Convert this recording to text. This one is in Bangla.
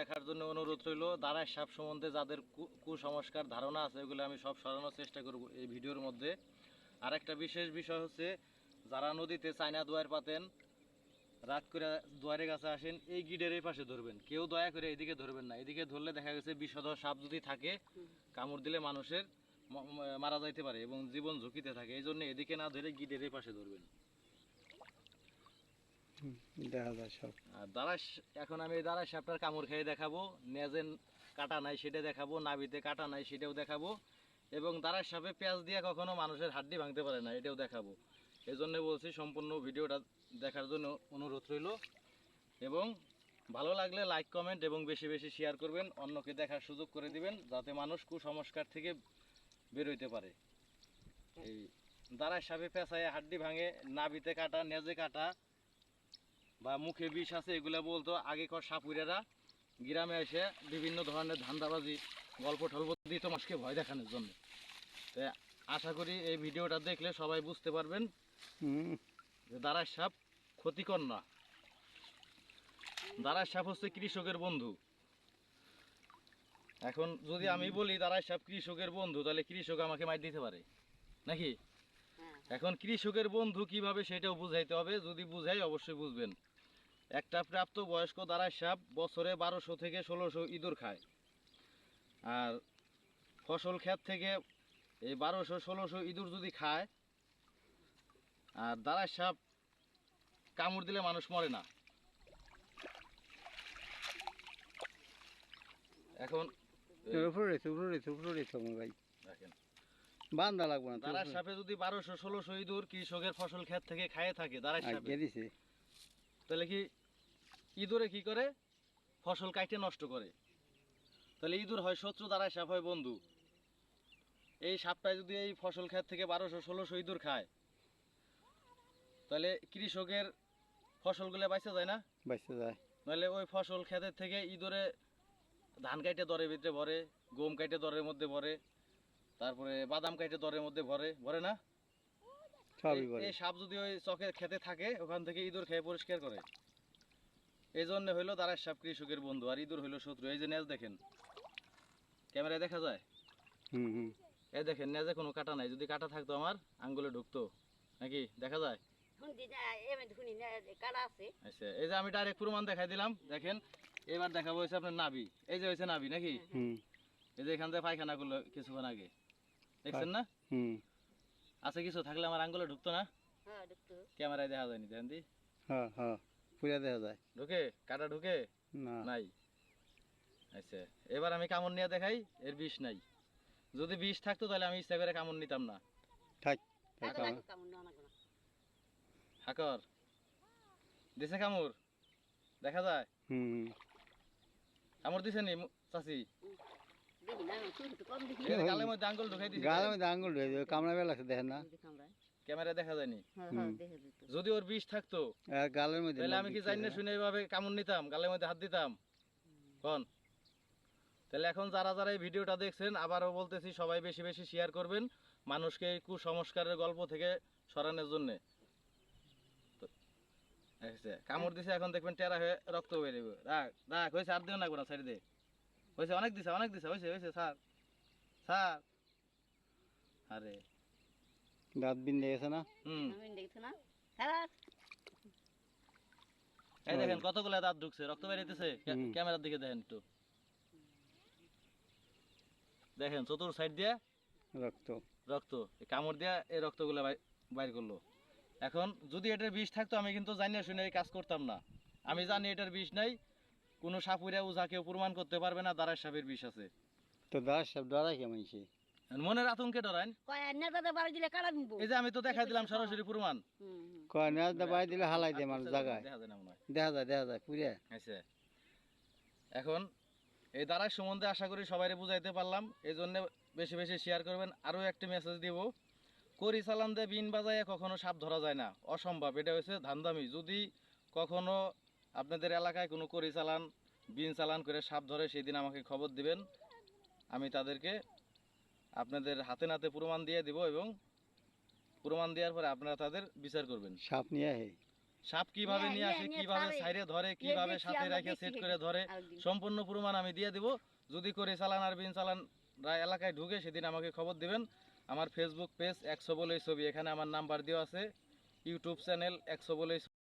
দেখার জন্য অনুরোধ রইল। দাঁড়ায় সাপ সম্বন্ধে যাদের কুসংস্কার ধারণা আছে, ওগুলো আমি সব সরানোর চেষ্টা করব এই ভিডিওর মধ্যে। আর একটা বিশেষ বিষয় হচ্ছে, যারা নদীতে চায়না দুয়ার পাতেন, রাত করে দুয়ারের কাছে আসেন, এই গিডের এই পাশে ধরবেন। কেউ দয়া করে এদিকে ধরবেন না। এদিকে ধরলে দেখা গেছে বিষধর সাপ যদি থাকে, কামড় দিলে মানুষের মারা যাইতে পারে এবং জীবন ঝুঁকিতে থাকে। এই জন্য এদিকে না ধরে গিডের এই পাশে ধরবেন। এখন আমি কামড় দেখাবো। নেজেন কাটা নাই সেটা দেখাবো কাটা নাই সেটাও দেখাবো। এবং সাপে পেঁয়াজ দিয়ে কখনো মানুষের হাড্ডি ভাঙতে পারে না, এটাও দেখাবো। এই জন্য বলছি সম্পূর্ণ ভিডিওটা দেখার জন্য অনুরোধ রইল। এবং ভালো লাগলে লাইক, কমেন্ট এবং বেশি বেশি শেয়ার করবেন। অন্যকে দেখার সুযোগ করে দিবেন, যাতে মানুষ কুসংস্কার থেকে বেরোইতে পারে। এই দাঁড়ায় সাপে পেঁচায় হাড্ডি ভাঙে নাবিতে কাটা, নেজে কাটা বা মুখে বিষ আছে এগুলো বলতো আগেকার সাপুরেরা। গ্রামে এসে বিভিন্ন ধরনের ধান্দাবাজি গল্প টল্প দিত মানুষকে ভয় দেখানোর জন্য। তো আশা করি এই ভিডিওটা দেখলে সবাই বুঝতে পারবেন যে দাঁড়ার সাপ ক্ষতিকর না। দাঁড়ার সাপ হচ্ছে কৃষকের বন্ধু। এখন যদি আমি বলি দাঁড়ার সাপ কৃষকের বন্ধু তাহলে কৃষক আমাকে মার দিতে পারে। নাকি? এখন কৃষকের বন্ধু কীভাবে সেটাও বুঝাইতে হবে। যদি বুঝাই অবশ্যই বুঝবেন। একটা প্রাপ্ত বয়স্ক দাঁড়ার সাপ বছরে বারোশো থেকে ষোলোশো ইঁদুর খায়। আর ফসল ক্ষেত থেকে এই বারোশো ষোলোশো ইঁদুর যদি খায় আর দাঁড়ার সাপ কামড় দিলে মানুষ মরে না। এখন এই উপরে রয়েছে উপরে রয়েছে উপরে রয়েছে ভাই। দেখেন। বান্ধা লাগবে না দাঁড়ার সাপে যদি বারোশো ষোলোশো ইঁদুর কৃষকের ফসল ক্ষেত থেকে খায়ে থাকে দাঁড়ার সাপে তাহলে কি ইঁদুরে কি করে? ফসল কাইটে নষ্ট করে। তাহলে ইঁদুর হয় শত্রু দাঁড়ায় সাপ হয় বন্ধু। এই সাপটায় যদি এই ফসল ক্ষেত থেকে বারোশো ষোলোশো ইঁদুর খায় তাহলে কৃষকের ফসলগুলো বাইসে যায় না? বাইসে যায়। নাহলে ওই ফসল ক্ষেতের থেকে ইঁদুরে ধান কাইটে দরের ভিতরে ভরে গম কাইটে দরের মধ্যে ভরে তারপরে বাদাম কাইটে দরের মধ্যে ভরে ভরে না? এই- সাপ যদি ওই চকের খেতে থাকে ওখান থেকে ইঁদুর খেয়ে পরিষ্কার করে। এই জন্য হইল দাঁড়ার সাপ কৃষকের বন্ধু আর ইঁদুর হইল শত্রু। এই যে নেজ দেখেন ক্যামেরায় দেখা যায়? হুম হুম। এই দেখেন নেজে কোনো কাটা নাই। যদি কাটা থাকতো আমার আঙ্গুলে ঢুকতো। নাকি দেখা যায়? আচ্ছা এই যে আমি ডাইরেক্ট প্রমাণ দেখাই দিলাম দেখেন। এবার দেখাবো হয়েছে আপনার নাবি এই যে হয়েছে নাবি নাকি? হুম এই যে এখান থেকে পায়খানা করল কিছুক্ষণ আগে। দেখছেন না? হুম। আছে কিছু থাকলে আমার আঙ্গুলে ঢুকতো না? হ্যাঁ ক্যামেরায় দেখা যায়নি দেখেন দি। হ্যাঁ হ্যাঁ। পুরা দেখা যায়। ঢুকে? কাটা ঢুকে? না। নাই। আচ্ছা এবার আমি কামড় নিয়ে দেখাই এর বিষ নাই। যদি বিষ থাকতো তাহলে আমি ইচ্ছা করে কামড় নিতাম না। থাক হাকর দিছে কামড়? দেখা যায়? হুম। কামড় দিছে নি চাচি? গালের মধ্যে আঙ্গুল ঢুকাই দিছে। গালের মধ্যে আঙ্গুল রয়েছে কামড়া বেলা আছে দেখেন না। আমরা ক্যামেরা দেখা যায়নি। হ্যাঁ। হ্যাঁ যদি ওর বিষ থাকতো গালের মধ্যে তাহলে আমি কি জানি না শুনে এইভাবে কামড় নিতাম গালের মধ্যে হাত দিতাম। কোন। তাহলে এখন যারা যারা এই ভিডিওটা দেখছেন আবারও বলতেছি সবাই বেশি বেশি শেয়ার করবেন মানুষকে এই কুসংস্কারের গল্প থেকে সরানোর জন্যে। কামড় দিছে এখন দেখবেন টেরা হয়ে রক্ত বেরোবে রাখ রাখ হয়েছে আর দিও না না সাইড দে। হয়েছে অনেক দিছে অনেক দিছে হয়েছে হয়েছে স্যার স্যার আরে। দাঁত বিন্দে গেছে না? হুম। হ্যাঁ এই দেখেন কতগুলো দাঁত ঢুকছে রক্ত বেরিয়েছে। ক্যামেরার দিকে দেখেন একটু। দেখেন চতুর সাইড দিয়ে রক্ত। রক্ত। কামড় দিয়ে এই রক্তগুলো বাই- বাইর করল। এখন যদি এটার বিষ থাকতো আমি কিন্তু জানি না শুনে এই কাজ করতাম না। আমি জানি এটার বিষ নাই। কোনো সাপুরে উজা কেউ প্রমাণ করতে পারবে না দাঁড়ার সাপের বিষ আছে। তো দাস সব ডরাই কেমন সে মনের আতঙ্কে ডরাইন। এই যে আমি তো দেখাই দিলাম সরাসরি প্রমাণ। কয় বাড়ি দিলে হালাই দেয় মানুষ জায়গায় দেখা যায় না মনে হয়। দেখা যায় দেখা যায় পুরে আচ্ছা। এখন এই দ্বারাই সম্বন্ধে আশা করি সবাই বুঝাইতে পারলাম। এই জন্য বেশি বেশি শেয়ার করবেন। আরও একটি মেসেজ দিব। করি চালান দিয়ে বিন বাজায় কখনো সাপ ধরা যায় না। অসম্ভব এটা হচ্ছে ধান্দামি। যদি কখনো আপনাদের এলাকায় কোনো করি চালান বিন চালান করে সাপ ধরে সেদিন আমাকে খবর দিবেন। আমি তাদেরকে আপনাদের হাতে নাতে প্রমাণ দিয়ে দিব এবং প্রমাণ দেওয়ার পরে আপনারা তাদের বিচার করবেন। সাপ নিয়ে হে সাপ কীভাবে নিয়ে আসে কীভাবে। সাইডে ধরে কীভাবে সাথে রেখে সেট করে ধরে। সম্পূর্ণ প্রমাণ আমি দিয়ে দিব। যদি করে চালান আর বিন চালান রা এলাকায় ঢুকে সেদিন আমাকে খবর দিবেন। আমার ফেসবুক পেজ একশো বলে ছবি এখানে আমার নাম্বার দেওয়া আছে। ইউটিউব চ্যানেল একশো বলে